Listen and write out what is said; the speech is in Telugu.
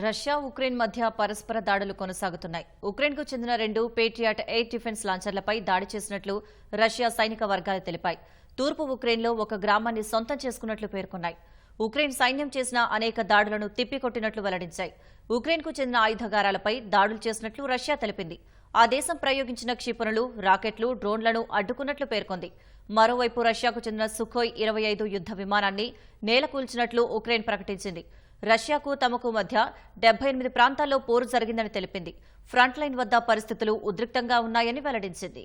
రష్యా ఉక్రెయిన్ మధ్య పరస్పర దాడులు కొనసాగుతున్నాయి. ఉక్రెయిన్కు చెందిన రెండు పేట్రియాట్ ఎయిర్ డిఫెన్స్ లాంచర్లపై దాడి చేసినట్లు రష్యా సైనిక వర్గాలు తెలిపాయి. తూర్పు ఉక్రెయిన్లో ఒక గ్రామాన్ని సొంతం చేసుకున్నట్లు పేర్కొన్నాయి. ఉక్రెయిన్ సైన్యం చేసిన అనేక దాడులను తిప్పికొట్టినట్లు వెల్లడించాయి. ఉక్రెయిన్కు చెందిన ఆయుధగారాలపై దాడులు చేసినట్లు రష్యా తెలిపింది. ఆ దేశం ప్రయోగించిన క్షిపణులు రాకెట్లు డ్రోన్లను అడ్డుకున్నట్లు పేర్కొంది. మరోవైపు రష్యాకు చెందిన సుఖోయ్ ఇరవై ఐదు యుద్ద విమానాన్ని నేలకూల్చినట్లు ఉక్రెయిన్ ప్రకటించింది. రష్యాకు తమకు మధ్య డెబ్బై ఎనిమిది ప్రాంతాల్లో పోరు జరిగిందని తెలిపింది. ఫ్రంట్ లైన్ వద్ద పరిస్థితులు ఉద్రిక్తంగా ఉన్నాయని వెల్లడించింది.